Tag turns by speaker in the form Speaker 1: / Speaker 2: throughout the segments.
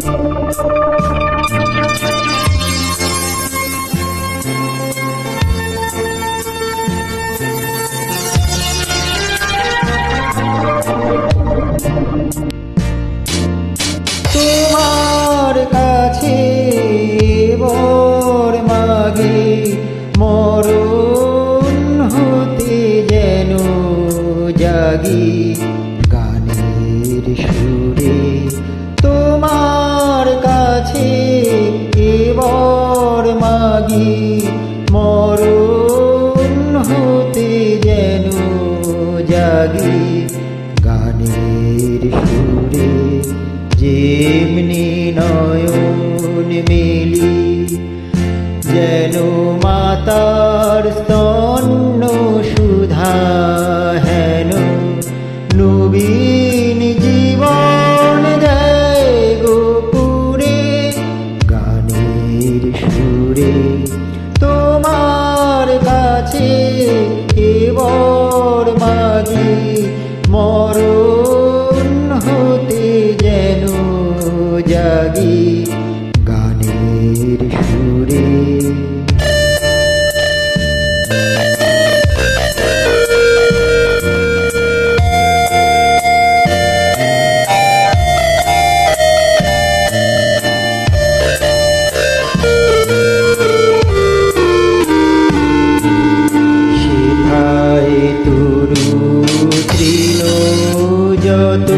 Speaker 1: তোমার কাছে বর মাগে মরণ হতে যেন জাগি। মাগি মরণ হতে যেন জাগি গানের সুরে যেমনি নয়ন মেলি যেন মরণ হতে যেন জাগি। যত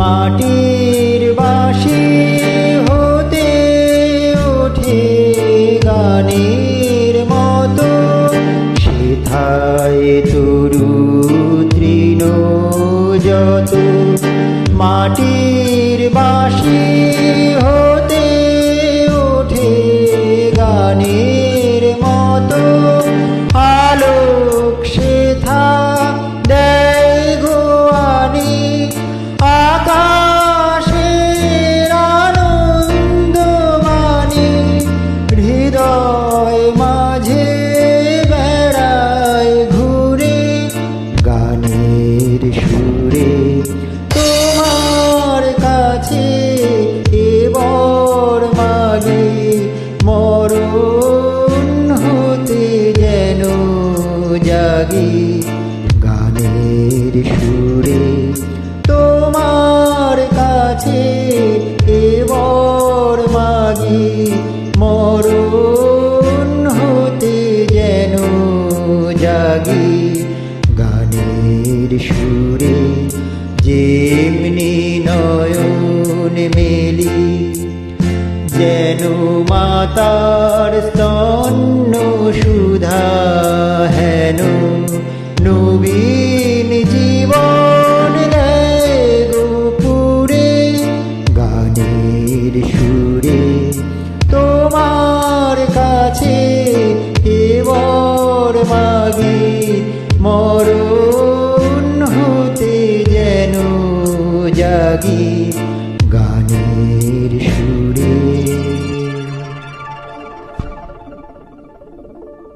Speaker 1: মাটির বাসি হতে ওঠে গানের মতো। সেথায় তরু তৃণ যত মাটির জাগি গানের সুরে। তোমার কাছে এবার মাগি মরণ হতে যেন জাগি। গানের সুরে যেমনি যেন মাতার স্তন্য সুধা হেন। নবীন জীবন গোপুরে গানের সুরে তোমার কাছে এবার মাগি। মরণ হতে যেন জাগি গানের